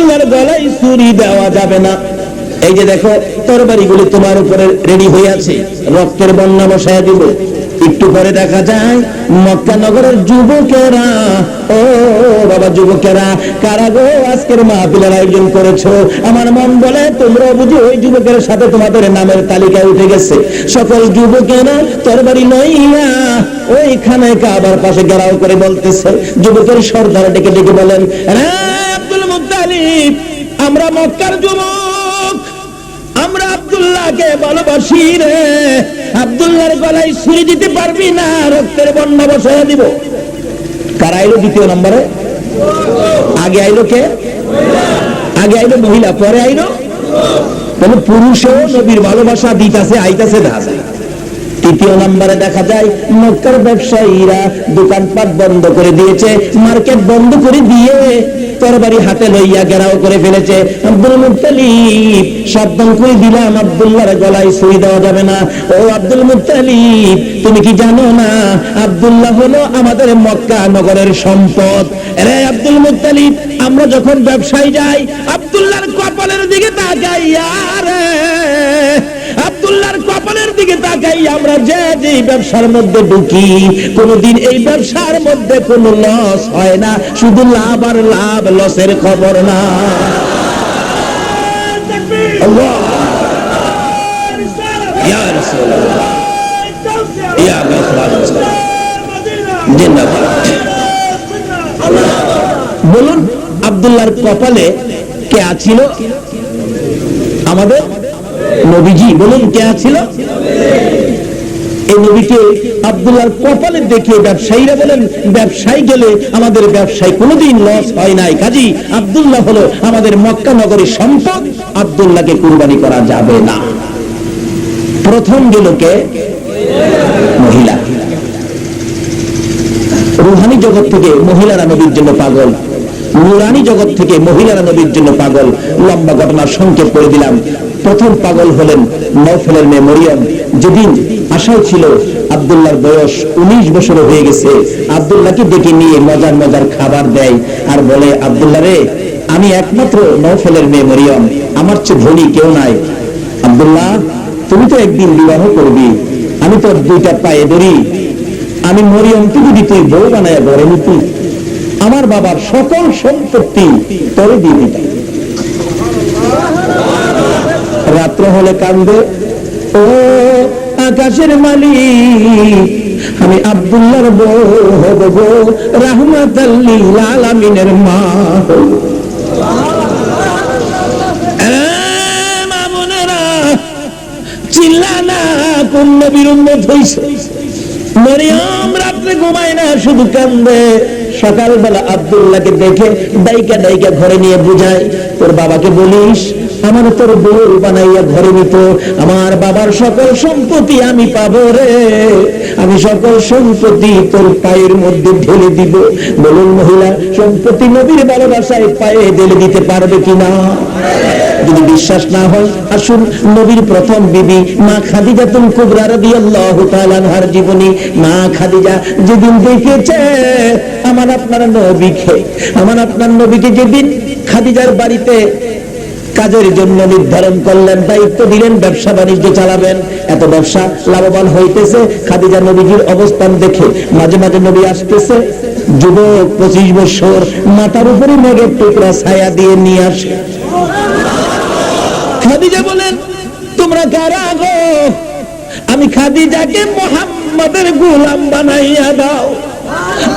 আব্দুল্লাহর গলায় ছুরি দেওয়া যাবে না। এই যে দেখো, তরবারিগুলি তোমার উপরে রেডি হয়ে আছে। রক্তের বন্যা বসায় দিব। একটু পরে দেখা যায়, মক্কা নগরের যুবকেরা, ও বাবা যুবকেরা, কারা গো আজকের মাহফিলের আয়োজন করেছ? আমার মন বলে তোমরা বুঝি ওই যুবকের সাথে তোমাদের নামের তালিকায় উঠে গেছে। সকল যুবকেরা, তরবারি লইয়া ওইখানে কাবার পাশে গেরাও করে বলতেছে। যুবকের সর্দার ডেকে ডেকে বলেন "রে আব্দুল আমরা মক্কার যুবক। আমরা আব্দুল্লাহকে ভালোবাসি রে। আব্দুল্লাহর গলায় ছুরি দিতে পারবি না, রক্তের বন্যা বসাইয়া দিব। কার আইলো দ্বিতীয় নম্বরে? আগে আইলো কে? আগে আইলো মহিলা, পরে আইলো? কোন পুরুষও নবীর ভালোবাসা দিতাছে, আইতাছে না। তৃতীয় নম্বরে দেখা যায়, মক্কার ব্যবসায়ীরা দোকানপাট বন্ধ করে দিয়েছে, মার্কেট বন্ধ করে দিয়ে তরবারি হাতে লইয়া গেরাও করে ফেলেছে। আব্দুল মুত্তালিব, সাবধান করে দিলাম, আব্দুল্লাহর গলায় ছুরি দেওয়া যাবে না। ও আব্দুল মুত্তালিব, তুমি কি জানো না, আব্দুল্লাহ হলো আমাদের মক্কা নগরের সম্পদ। রে আব্দুল মুত্তালিব, আমরা যখন ব্যবসায় যাই, আব্দুল্লাহর কপালের দিকে তাকাই আরে আব্দুল্লাহর দিকে তাকাই, আমরা যে যে ব্যবসার মধ্যে ঢুকি, কোনদিন এই ব্যবসার মধ্যে কোনো লস হয় না, শুধু লাভ আর লাভ লসের খবর না। বলুন, আব্দুল্লাহর কপালে কে আছিল? আমাদের নবীজি বলুন, কে ছিল এই নবীকে আব্দুল্লাহর কপালে দেখে ব্যবসায়ীরা বলেন গেলে আমাদের ব্যবসায় কোনোদিন লস হয় নাই। কাজী, আব্দুল্লাহ হলো আমাদের মক্কা সম্পদ, আব্দুল্লাহকে কুরবানি করা যাবে না। প্রথম মহিলা। রুহানি জগৎ থেকে মহিলারা নবীর জন্য পাগল। নুরানি জগৎ থেকে মহিলারা নবীর জন্য পাগল। লম্বা ঘটনার সংক্ষেপ করে দিলাম। প্রথম পাগল হলেন নৌফেলের মেয়ে মরিয়ম। যেদিন আশাও ছিল আব্দুল্লাহর বয়স উনিশ বছর হয়ে গেছে, আব্দুল্লাহকে ডেকে নিয়ে মজার মজার খাবার দেয় আর বলে, আব্দুল্লাহ রে, আমি একমাত্র নৌফেলের মেয়ে মরিয়ম। আমার চেয়ে ধনী কেউ নাই। আব্দুল্লাহ, তুমি তো একদিন বিবাহ করবি। আমি তোর দুইটা পায়ে ধরি। আমি মরিয়মকে যদি তুই বউ বানায় গড়ে নিতি। আমার বাবার সকল সম্পত্তি তোরে দিয়ে দিতাম। রাত্র হলে কান্দে। ও আকাশের মালিক, আমি আব্দুল্লাহর বউ হব গো রাহমাত মা। হব মা রাত্রে ঘুমায় না, শুধু কান্দে। সকালবেলা আব্দুল্লাহকে দেখে, ডাইকা ডাইকা ঘরে নিয়ে বুঝায়, তোর বাবাকে বলিস আমার তোর বউ বানাইয়া ঘরে নিত। আমার বাবার সকল সম্পত্তি আমি পাবো রে। আমি সকল সম্পত্তি তোর পায়ের মধ্যে ঢেলে দিব। বলুন মহিলা, সম্পত্তি নবীর ভালোবাসায় পায়ে ঢেলে দিতে পারবে কিনা? যদি বিশ্বাস না হয়, আসুন নবীর প্রথম বিবি, মা খাদিজা তুম কুবরা রাদিয়াল্লাহু তাআলা আনহার জীবনী। মা খাদিজা যেদিন দেখেছে, আমার আপনার নবীকে, আমার আপনার নবীকে যেদিন খাদিজার বাড়িতে কাজের জন্য নির্ধারণ করলেন, দায়িত্ব দিলেন, ব্যবসা বাণিজ্য চালাবেন। এত ব্যবসা লাভবান হইতেছে। খাদিজা নবীজির অবস্থান দেখে মাঝে মাঝে নবী আসতেছে। যুবক পঁচিশ বছর, মাথার উপরে মেঘের টুকরা ছায়া দিয়ে নিয়ে আসে। খাদিজা বলেন, তোমরা কারা গো? আমি খাদিজাকে মোহাম্মদের গোলাম বানাইয়া দাও।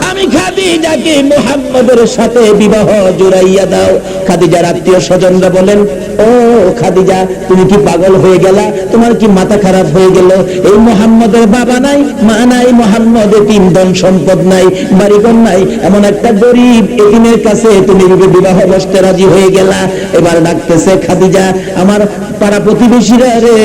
আমি খাদিজাকে মোহাম্মদের সাথে বিবাহ জুড়াইয়া দাও। খাদিজার আত্মীয় স্বজনরা বলেন, ও খাদিজা, তুমি কি পাগল হয়ে গেলা? তোমার কি মাথা খারাপ হয়ে গেল? এই মোহাম্মদের বাবা নাই, মা নাই মোহাম্মদের তিন ধন সম্পদ নাই, বাড়িঘর নাই, এমন একটা গরিব এতিমের কাছে তুমি বিবাহ বসতে রাজি হয়ে গেলা। এবার ডাকতেছে, খাদিজা, আমার পাড়া প্রতিবেশীরা রে,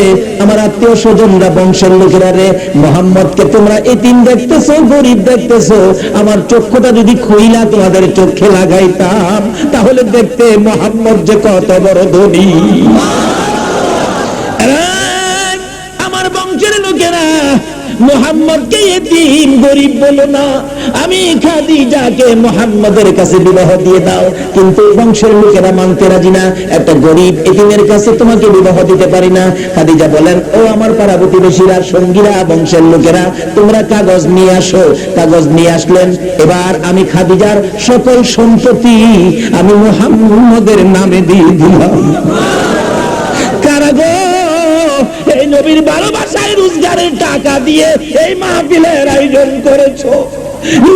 আমার আত্মীয় স্বজনরা, বংশের লোকেরা রে, মোহাম্মদকে তোমরা এতিম দেখতেছো, গরিব দেখতেছো। আমার চক্ষুটা যদি খইলা তোমাদের চোখে লাগাইতাম, তাহলে দেখতে মোহাম্মদ যে কত বড় ধনী। মোহাম্মদকে এতিম গরিব বলো না। আমি মোহাম্মদের কাছে বিবাহ দিয়ে দাও। কিন্তু বংশের লোকেরা মানতে রাজি না। একটা গরিব এতিমের কাছে তোমাকে বিবাহ দিতে পারি না। খাদিজা বলেন, ও আমার পাড়া প্রতিবেশীরা সঙ্গীরা, বংশের লোকেরা, তোমরা কাগজ নিয়ে আসো। কাগজ নিয়ে আসলেন। এবার আমি খাদিজার সকল সম্পত্তি আমি মোহাম্মদের নামে দিয়ে দিলাম। কারাগো এই নবীর ভালোবাসায় রোজগারের টাকা দিয়ে এই মাহফিলের আয়োজন করেছ।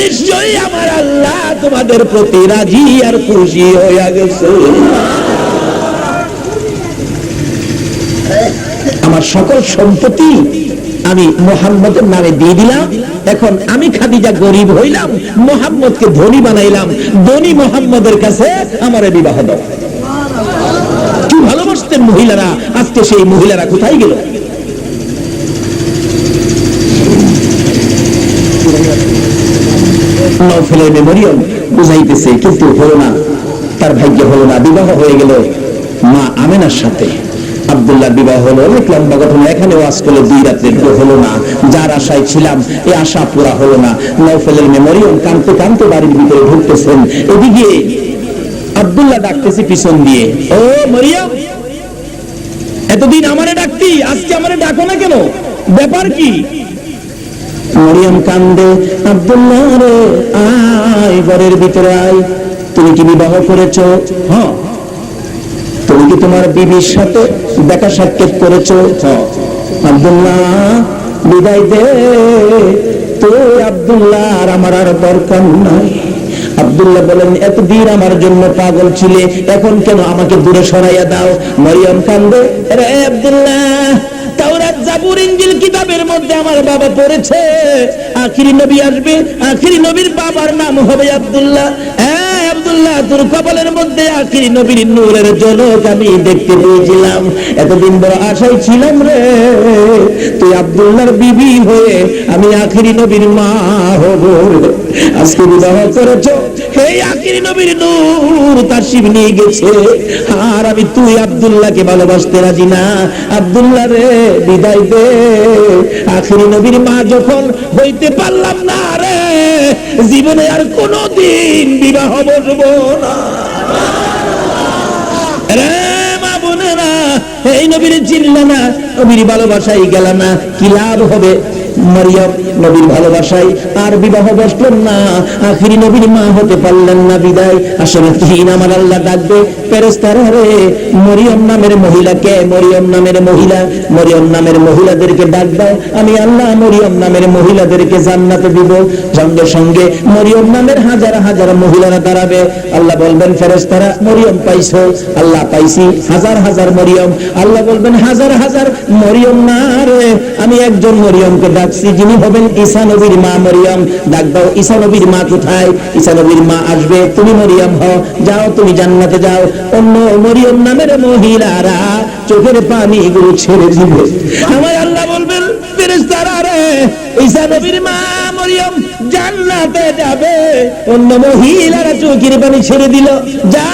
নিশ্চয়ই আমার আল্লাহ তোমাদের প্রতি রাজি আর খুশি হইয়া গেছে। আমার সকল সম্পত্তি আমি মোহাম্মদের নামে দিয়ে দিলাম। এখন আমি খাদিজা গরিব হইলাম, মোহাম্মদকে ধনী বানাইলাম। ধনী মোহাম্মদের কাছে আমার বিবাহ দাও। কি মহিলারা, আজকে সেই মহিলারা কোথায় গেল? মেমোরিয়াল বুঝাইতেছে, কিন্তু হলো না। তার ভাগ্য হলো না, বিবাহ হয়ে গেল মা আমেনার সাথে। আব্দুল্লাহ বিবাহ হলো অনেক লম্বা ঘটনা এখানে দুই রাত্রে হলো না। যার আশায় ছিলাম এই আশা পুরা হলো না। নৌফেলের মেমোরিয়াল কানতে কানতে বাড়ির ভিতরে ঢুকতেছেন। এদিকে আব্দুল্লাহ ডাকতেছে পিছন দিয়ে, ও মরিয়ম এতদিন আমারে ডাকতি, আজকে আমারে ডাকো না কেন? ব্যাপার কি? মরিয়ম কান্দে, আব্দুল্লাহ রে, আয়, ঘরের ভিতরে আয়। তুমি কি বিবাহ করেছ? হ্যাঁ। তুমি কি তোমার বিবির সাথে দেখা সাক্ষাৎ করেছ? হ্যাঁ। আব্দুল্লাহ, বিদায় দে। তুই আব্দুল্লাহ আর আমার আর দরকার নাই। আব্দুল্লাহ বলেন, এতদিন আমার জন্য পাগল ছিলে, এখন কেন আমাকে দূরে সরাইয়া দাও? মরিয়ম কান্দে রে আবদুল্লাহ আমার বাবা পড়েছে। আখিরি আসবে নবীর বাবার নাম হবে আব্দুল্লাহ। আব্দুল্লাহ, তোর কপালের মধ্যে আখিরি নবীর নূরের আমি দেখতে পেয়েছিলাম। এতদিন বড় ছিলাম রে। তুই আব্দুল্লাহর বিবি হয়ে আমি নবীর মা হব। আজকে বিবাহ করেছ? হে নবীর নূর তার শিব নিয়ে গেছে। আর আমি তুই ভালোবাসতে রাজি না। আব্দুল্লাহ রে, বিদায় দে। আখিরি নবীর মা যখন হইতে পারলাম না রে জীবনে আর কোনোদিন বিবাহ বসবো না। এই নবীর চিনলে না নবীর ভালোবাসাই গেল না, কি লাভ হবে? মরিয়ম নবীর ভালোবাসায় আর বিবাহ বসলেন না। আখিরি নবীর মা হতে পারলেন না বিদায়। আসলে তিন আমার আল্লাহ ডাকবে ফেরেস্তারা রে, মরিয়ম নামের মহিলাকে মরিয়ম নামের মহিলা, মরিয়ম নামের মহিলাদেরকে ডাক দাও। আমি আল্লাহ মরিয়ম নামের মহিলাদেরকে জান্নাতে দিব। সঙ্গে সঙ্গে মরিয়ম নামের হাজার হাজার মহিলারা দাঁড়াবে। আল্লাহ বলবেন ফেরেস্তারা মরিয়ম পাইছো? আল্লাহ পাইছি। হাজার হাজার মরিয়ম। আল্লাহ বলবেন, হাজার হাজার মরিয়ম না রে। আমি একজন মরিয়মকে ডাকছি যিনি হবেন ঈসা নবীর মা মরিয়ম। ডাক দাও, ঈসা নবীর মা কোথায়? ঈসা নবীর মা আসবে। তুমি মরিয়ম হও। যাও, তুমি জান্নাতে যাও। অন্য মরিয়ম নামের মহিলারা চোখের পানি গুলো ছেড়ে দিবে। আমার আল্লাহ বলবেন, ফেরেশতারা রে, ঈসা নবীর মা মরিয়ম জান্নাতে যাবে। অন্য মহিলারা চোখের পানি ছেড়ে দিল। যা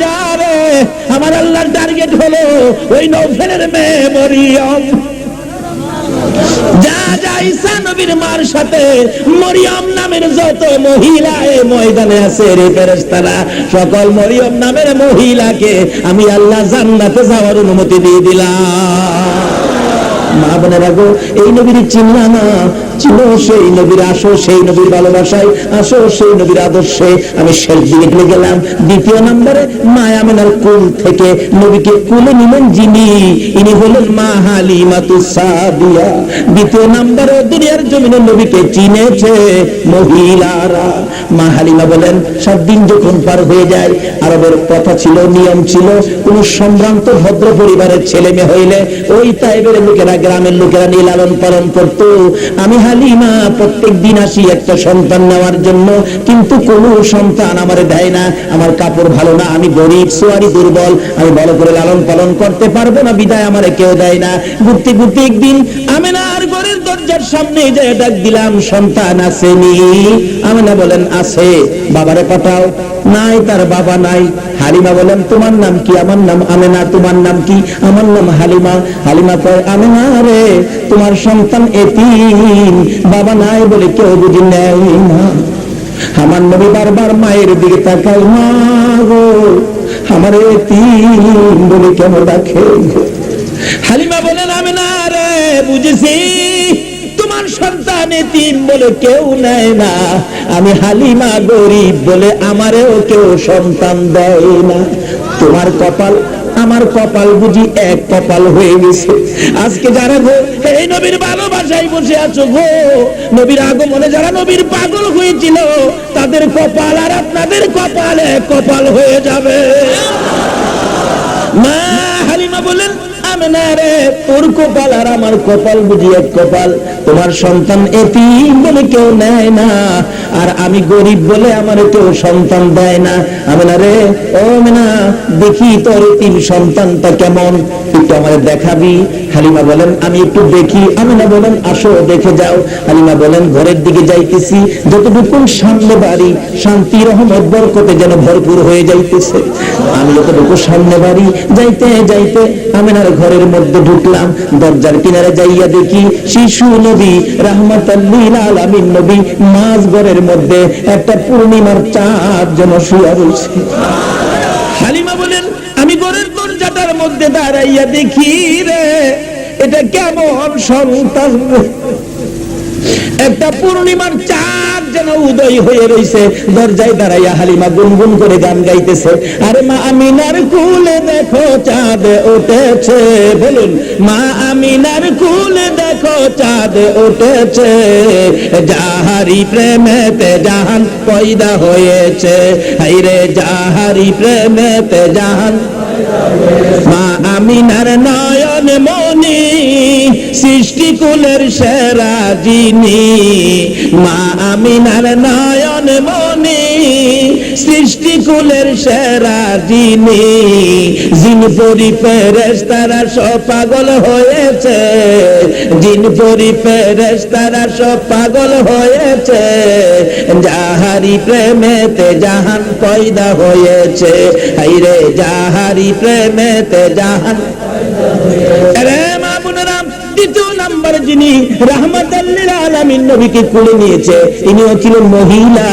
যা রে, আমার আল্লাহর টার্গেট হলো ওই নৌফেলের মেয়ে মরিয়ম। মরিয়ম নামের যত মহিলা এই ময়দানে আছে রে ফেরেশতারা, সকল মরিয়ম নামের মহিলাকে আমি আল্লাহ জান্নাতে যাওয়ার অনুমতি দিয়ে দিলাম। মা বোনেরা গো, এই নবীর চিন্না না চিনো সেই নবীর আসো সেই নবীর ভালোবাসায় আসো সেই নবীর আদর্শে আমি শেষ দিকে চলে গেলাম। দ্বিতীয় নম্বরে মায়ামিনার কুল থেকে নবীকে কুলে নিলেন যিনি, ইনি হলেন মা হালিমাতু সাদিয়া। দ্বিতীয় নম্বরে দুনিয়ার জমিনে নবীকে চিনেছে মহিলারা। মা হালিমা বলেন, সাত দিন যখন পার হয়ে যায়, আরবের কথা ছিল, নিয়ম ছিল, কোন সম্ভ্রান্ত ভদ্র পরিবারের ছেলে মেয়ে হইলে ওই তাইবের লোকেরা, গ্রামের লোকেরা নিয়ে লালন পালন করত। আমি হালিমা প্রত্যেক দিন আসি একটা সন্তান নেওয়ার জন্য, কিন্তু কোন সন্তান আমারে দেয় না। আমার কাপড় ভালো না, আমি গরিব, সোয়ারি, দুর্বল, আমি ভালো করে লালন পালন করতে পারব না, বিদায় আমার কেউ দেয় না। ঘুরতে ঘুরতে একদিন আমি না আর ঘরের দরজার সামনে যে ডাক দিলাম, সন্তান আসেনি। আমি না বলেন আছে বাবারে পাঠাও। নাই, তার বাবা নাই। হালিমা বলেন, তোমার নাম কি? আমার নাম আমেনা, তোমার নাম কি? আমার নাম হালিমা। হালিমা কয়, আমেনা রে, তোমার সন্তান এতিম। বাবা নাই বলে কেউ বুঝি নেয় না। আমার নবী বারবার মায়ের দিকে তাকাই মা গো, আমার তিন বলে কেন ডাকে? হালিমা বলেন আমি না রে, বুঝেছি। সন্তান তিন বলে কেউ নেয় না। আমি হালিমা গরিব বলে আমারেও কেউ সন্তান দেয় না। তোমার কপাল, আমার কপাল বুঝি এক কপাল হয়ে গেছে। আজকে যারা গো, এই নবীর ভালোবাসায় বসে আছো গো, নবীর আগমনে যারা নবীর পাগল হয়েছিল, তাদের কপাল আর আপনাদের কপাল এক কপাল হয়ে যাবে। মা হালিমা বলেন আমি না রে, তোর কপাল আর আমার কপাল বুঝি এক কপাল। তোমার সন্তান এতিম বলে কেউ নেয় না, আর আমি গরিব বলে আমার কেউ সন্তান দেয় না। আমি না রে, ও না দেখি তোর এতিম সন্তানটা কেমন। একটু আমার দেখাবি? হালিমা বলেন, আমি একটু দেখি। আমি না বলেন, আসো, দেখে যাও। হালিমা বলেন, ঘরের দিকে যাইতেছি। যতটুকু সামনে বাড়ি, শান্তি, রহমত, বরকতে যেন ভরপুর হয়ে যাইতেছে। আমি যতটুকু সামনে বাড়ি, যাইতে যাইতে আমিনার ঘরের মধ্যে ঢুকলাম, দরজার কিনারে যাইয়া দেখি শিশু নবী রাহমাতাল্লিল নবী, মাঝ ঘরের মধ্যে একটা পূর্ণিমার চাঁদ যেন শুয়া রয়েছে। হালিমা বলেন, আমি ঘরের দরজাটার মধ্যে দাঁড়াইয়া দেখি রে, এটা কেমন সন্তান একটা পূর্ণিমার চাঁদ যেন উদয় হয়ে রইছে, দরজায় দাঁড়াইয়া হালিমা গুনগুন করে গান গাইতেছে। আরে মা আমিনার কুলে দেখো, চাঁদ উঠেছে, বলুন, মা আমিনার কুলে দেখো, চাঁদ উঠেছে যাহারি প্রেমেতে জাহান পয়দা হয়েছে। হাইরে যাহারি প্রেমেতে জাহান মা আমিনার নয়ন মনি সৃষ্টি কুলের সেরা যিনি। মা আমিনার নয়ন মনি সৃষ্টি কুলের সেরা যিনি জিন পরি ফেরেস তারা সব পাগল হয়েছে জিন পরি ফেরেস তারা সব পাগল হয়েছে যাহারি প্রেমেতে জাহান পয়দা হয়েছে। হাইরে যাহারি প্রেমেতে জাহান বোনেরা, দ্বিতীয় নাম্বার যিনি রাহমাতাল্লিল আলামিন নবীকে কোলে নিয়েছে ইনিও ছিলেন মহিলা,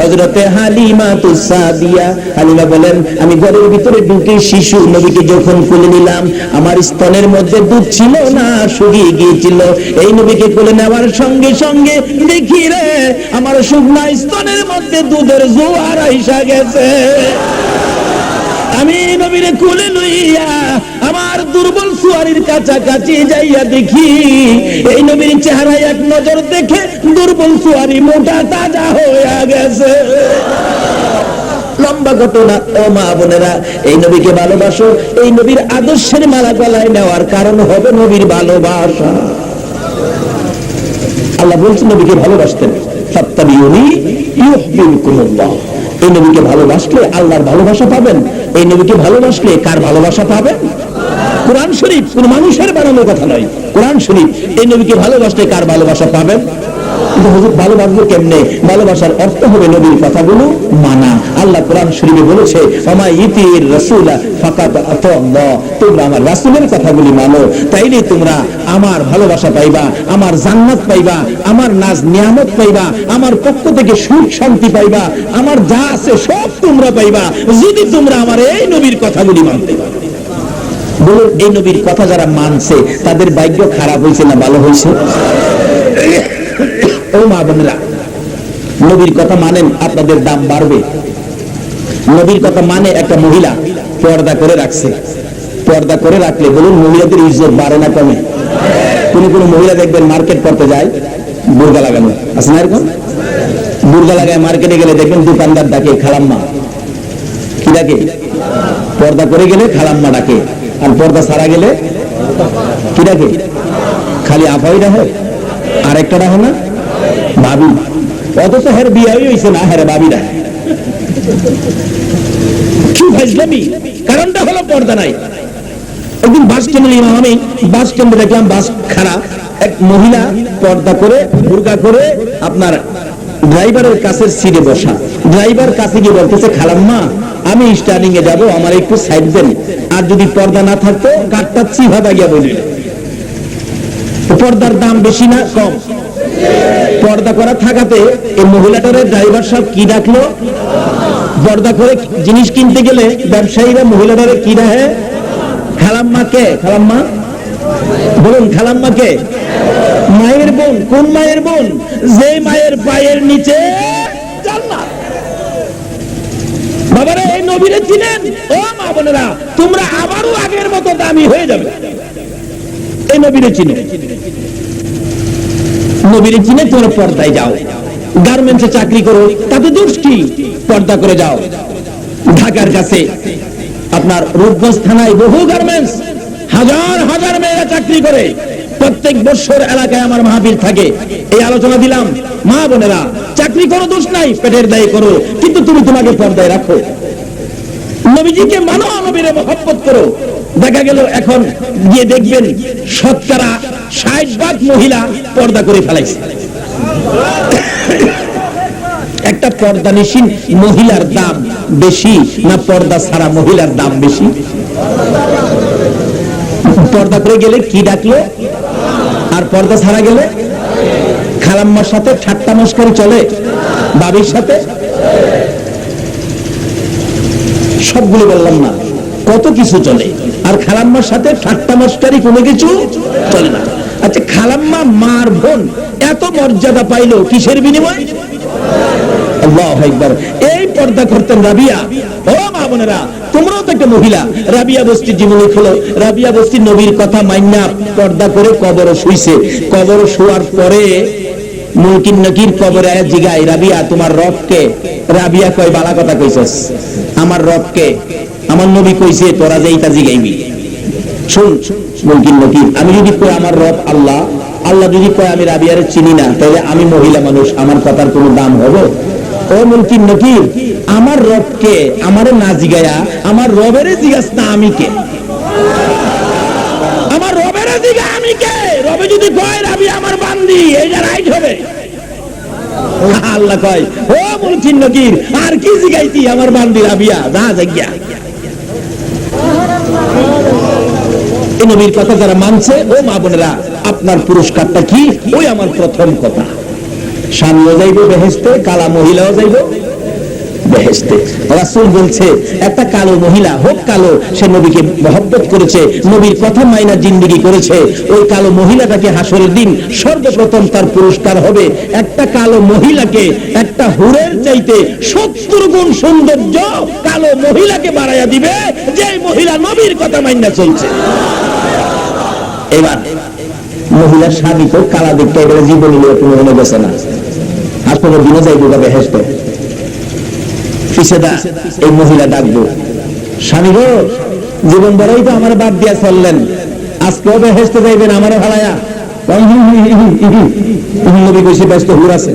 হযরতে হালিমা তুসাদিয়া হালিমা বলেন, আমি ঘরের ভিতরে ঢুকে শিশু নবীকে যখন কোলে নিলাম, আমার স্তনের মধ্যে দুধ ছিল না, শুকিয়ে গিয়েছিল। এই নবীকে কোলে নেওয়ার সঙ্গে সঙ্গে দেখি রে, আমার শুকনা স্তনের মধ্যে দুধের জোয়ার আইসা গেছে। আমি নবীরে কোলে লইয়া আমার দুর্বল সুয়ারির কাছাকাছি যাইয়া দেখি, এই নবীর চেহারা এক নজর দেখে দুর্বল সুয়ারি মোটা তাজা হইয়া গেছে। লম্বা ঘটনা। ও মা বোনেরা, এই নবীকে ভালোবাসো, এই নবীর আদর্শের মালা গলায় নেওয়ার কারণ হবে নবীর ভালোবাসা। আল্লাহ বলছেন, নবীকে ভালোবাসতেন। ফাত্তাবিউনি ইউহিব্বুকুমুল্লাহ। এই নবীকে ভালোবাসলে আল্লাহর ভালোবাসা পাবেন এই নবীকে ভালোবাসলে কার ভালোবাসা পাবেন? কোরআন শরীফ কোন মানুষের বানানো কথা নয়। কোরআন শরীফ, এই নবীকে ভালোবাসলে কার ভালোবাসা পাবেন ভালোবাসবো কেমনে? ভালোবাসার অর্থ হবে নবীর কথাগুলো মানা। আল্লাহ কোরআন শরীফে বলেছে তোমরা আমার কথাগুলি মানো। তাইলে তোমরা আমার ভালোবাসা পাইবা, আমার জান্নাত পাইবা, আমার নাজ নিয়ামত পাইবা, আমার পক্ষ থেকে সুখ শান্তি পাইবা, আমার যা আছে সব তোমরা পাইবা। যদি তোমরা আমার এই নবীর কথাগুলি মানতে পারো। বলুন, এই নবীর কথা যারা মানছে, তাদের ভাগ্য খারাপ হয়েছে না ভালো হয়েছে? ও মা বোনেরা, নবীর কথা মানেন, আপনাদের দাম বাড়বে। নবীর কথা মানে একটা মহিলা পর্দা করে রাখছে। পর্দা করে রাখলে, বলুন, মহিলাদের ইজ্জত বাড়ে না কমে? কোন কোন মহিলা দেখবেন মার্কেট করতে যায়, বুর্গা লাগানো। আছে না এরকম? বুর্গা লাগায় মার্কেটে গেলে দেখবেন দোকানদার ডাকে, খালাম্মা। কি ডাকে? পর্দা করে গেলে খালাম্মা ডাকে। আর পর্দা ছাড়া গেলে কি ডাকে খালি আফাই রাখে আর একটা রাখে না ভাবি অথচ হের বিয়াই হইছে না, হেরে রাখে কি ফাইজলামি কারণটা হলো পর্দা নাই। একদিন বাস স্ট্যান্ডে নিলাম আমি। বাস স্ট্যান্ডে দেখলাম বাস খারাপ এক মহিলা পর্দা করে, বুরকা করে আপনার ড্রাইভারের কাছের সিটে বসা। ড্রাইভার কাছে গিয়ে বলতেছে, খালাম্মা আমি স্টার্টিং এ যাব, আমার একটু সাইড দেন। আর যদি পর্দা না থাকতো, কাঠটা চিভাবা গিয়া বলি। পর্দার দাম বেশি না, কম। পর্দা করা থাকাতে এই মহিলাটারে ড্রাইভার সাহেব কি ডাকলো? পর্দা করে জিনিস কিনতে গেলে ব্যবসায়ীরা মহিলাটারে কি রাখে খালাম্মা কে? খালাম্মা? বলুন, খালাম্মা কে? মায়ের বোন, কোন মায়ের বোন? যে মায়ের পায়ের নিচে জান্নাত। বাবারা! নবীরে চিনেন? ও মা বোনেরা, তোমরা আবারও আগের মতো দামি হয়ে যাবে। এই নবীরে চিনে। নবীরে চিনে তোমরা পর্দায় যাও। গার্মেন্টসে চাকরি করো, তাতে দোষ কি? পর্দা করে যাও। ঢাকার কাছে আপনার রূপগঞ্জ থানায় বহু গার্মেন্টস, হাজার হাজার মেয়েরা চাকরি করে। প্রত্যেক বছর এলাকায় আমার মাহাবীর থাকে। এই আলোচনা দিলাম। মা বোনেরা, চাকরি করো, দোষ নাই, পেটের দায়ী করো। কিন্তু তুমি তোমাকে পর্দায় রাখো। নবীজিকে মানো, নবীরে মহব্বত করো। দেখা গেল এখন গিয়ে দেখবেন শতকরা ষাট ভাগ মহিলা পর্দা করে ফেলাইছে। একটা পর্দা নিশীন মহিলার দাম বেশি না পর্দা ছাড়া মহিলার দাম বেশি? পর্দা করে গেলে কি ডাকলো? আর পর্দা ছাড়া গেলে? খালাম্মার সাথে ঠাট্টা মস্কারি চলে? বাবির সাথে? সবগুলো বললাম না। কত কিছু চলে। আর খালাম্মার সাথে ঠাট্টা মস্কারি কোনো কিছু চলে না। আচ্ছা খালাম্মা, মার বোন, এত মর্যাদা পাইলো কিসের বিনিময়। এই পর্দা করতেন রাবিয়া। ও মা বোনেরা, তোমরাও তো একটা মহিলা। রাবিয়া বস্তি জীবনী খোলো। রাবিয়া বস্তি নবীর কথা মাইনা পর্দা করে কবর শুইছে। কবর শোয়ার পরে মুনকিন নকির কবরে জিগাই রাবিয়া, তোমার রবকে? রাবিয়া কয়, বালা কথা কইছস। আমার রবকে? আমার নবী কইছে, তোরা যেইটা জিগাইবি। শুন মুমকিন নকির, আমি যদি কই আমার রব আল্লাহ আল্লাহ যদি কয় আমি রাবিয়ারে চিনি না তাহলে আমি মহিলা মানুষ, আমার কথার কোনো দাম হবে? ও মুমকিন নকির, আমার রবকে, আমারে না জিগায়া, আমার রবেরে জিগাস না আমি কে? আমার রবেরে জিগা আমি কে? যদি কয় আমার বান্দি রাইট হবে। আল্লাহ কয়, ও আর কি আমার বান্দি রাবিয়া? জাগিয়া। নবীর কথা মানছে, ও মা বোনেরা, আপনার পুরস্কারটা কি? ওই আমার প্রথম কথা। স্বামীও যাইব বেহেস্তে কালা মহিলাও যাইব। বেহেস্তে রাসূল বলছে, একটা কালো মহিলা, হোক কালো, সে নবীকে মহব্বত করেছে, নবীর কথা মাইনা জিন্দিগি করেছে। ওই কালো মহিলাটাকে হাসরের দিন সর্বপ্রথম তার পুরস্কার হবে। একটা কালো মহিলাকে, একটা হুরের চাইতে সত্তর গুণ সৌন্দর্য কালো মহিলাকে বাড়াইয়া দিবে যে মহিলা নবীর কথা মাইনা চলছে। এবার, মহিলার স্বামী তো কালা দেখতে এবারে জীবনী নিয়ে কোনো মনে গেছে না। হাসপাতাল দিনে যাইবো বেহেস্তে ফিসেদা এই মহিলা ডাকবো। স্বামী গো, জীবন বড়ই তো আমার বাদ দিয়া চললেন। আজকেও বেহেস্তে যাইবেন আমারও ভালায়া। কইছে, ব্যস্ত হুর আছে।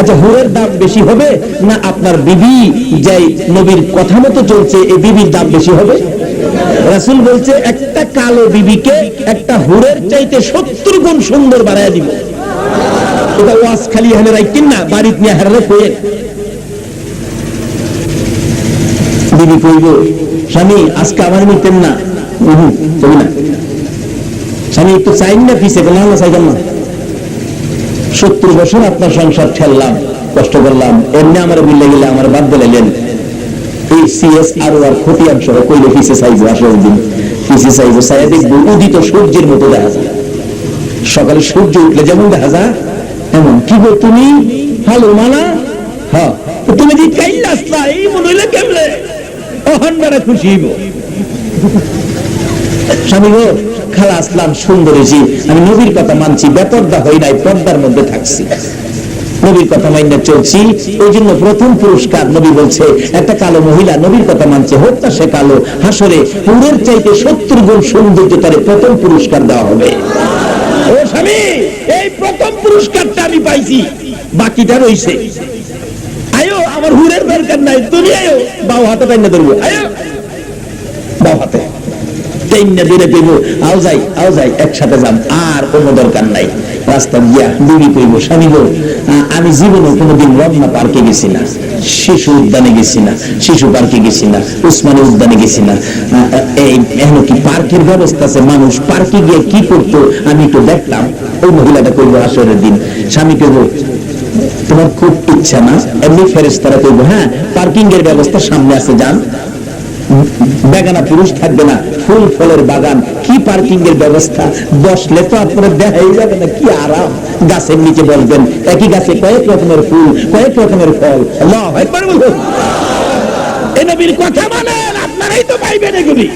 আচ্ছা হুরের দাম বেশি হবে না আপনার বিবি যাই নবীর কথা মতো চলছে, এই বিবির দাম বেশি হবে? রাসূল বলছে, একটা কালো বিবিকে একটা হুরের চাইতে সত্তর গুণ সুন্দর বাড়ায় দিব। এটা ওয়াজ খালি রাইতেন না নিয়ে কইব, স্বামী, আজকে আমার নিতেন না। স্বামী, একটু চাইন না পিছে কেন না চাইতাম না? সত্তর বছর আপনার সংসার ঠেললাম, কষ্ট করলাম, এমনি আমার বিল্লে গেলে আমার বাদ দিলেন এই সিএস আর আর খতিয়ান সহ কইলে পিছে সাইজ আসলে দিন পিছে সাইজ সাইজ দেখব, উদিত সূর্যের মতো দেখা যায়। সকালে সূর্য উঠলে যেমন দেখা যায় এমন কি গো তুমি? মানা হ্যাঁ। তুমি যে আসলা, এই মনে হইলে বেড়া খুশি হইব। স্বামী গো, খালা আসলাম আমি নবীর কথা মানছি হই নাই, পর্দার মধ্যে থাকছি। নবীর কথা চলছি, ওই জন্য প্রথম পুরস্কার নবী বলছে, একটা কালো মহিলা নবীর কথা মানছে তা সে কালো। হাসরে পুরের চাইতে সত্তর গুণ সৌন্দর্য তার প্রথম পুরস্কার দেওয়া হবে। ও স্বামী পুরস্কারটা আমি পাইছি, বাকিটা রইছে। আয়ো, আমার হুরের দরকার নাই, তুমি আয়ো বাউ হাতে টাইনা ধরবো। আয়ো। বাউ হাতে। টাইনা ধরে দেবো আও যাই আও যাই, একসাথে যান আর কোনো দরকার নাই। রাস্তা গিয়া বিবি কইব স্বামী আ- আমি জীবনে কোনোদিন রমনা পার্কে গেছি না, শিশু উদ্যানে গেছি না, শিশু পার্কে গেছি না, উসমানী উদ্যানে গেছি না। এখন কি পার্কের ব্যবস্থা আছে? মানুষ পার্কে গিয়ে কি করতো? আমি একটু দেখলাম ওই মহিলাটা কইব, আসরের দিন। স্বামী কইব, তোমার খুব ইচ্ছা না? এমনি ফেরেস তারা করব হ্যাঁ পার্কিং এর ব্যবস্থা সামনে আছে, যান। বেগানা পুরুষ থাকবে না, ফুল ফলের বাগান, কি পার্কিং এর ব্যবস্থা? বসলে তো আপনার দেখাই যাবে না, কি আরাম? গাছের নিচে বসবেন, একই গাছে কয়েক রকমের ফুল, কয়েক রকমের ফল। এই নবীর কথা মানেন, আপনারাই তো পাইবেন এগুলি।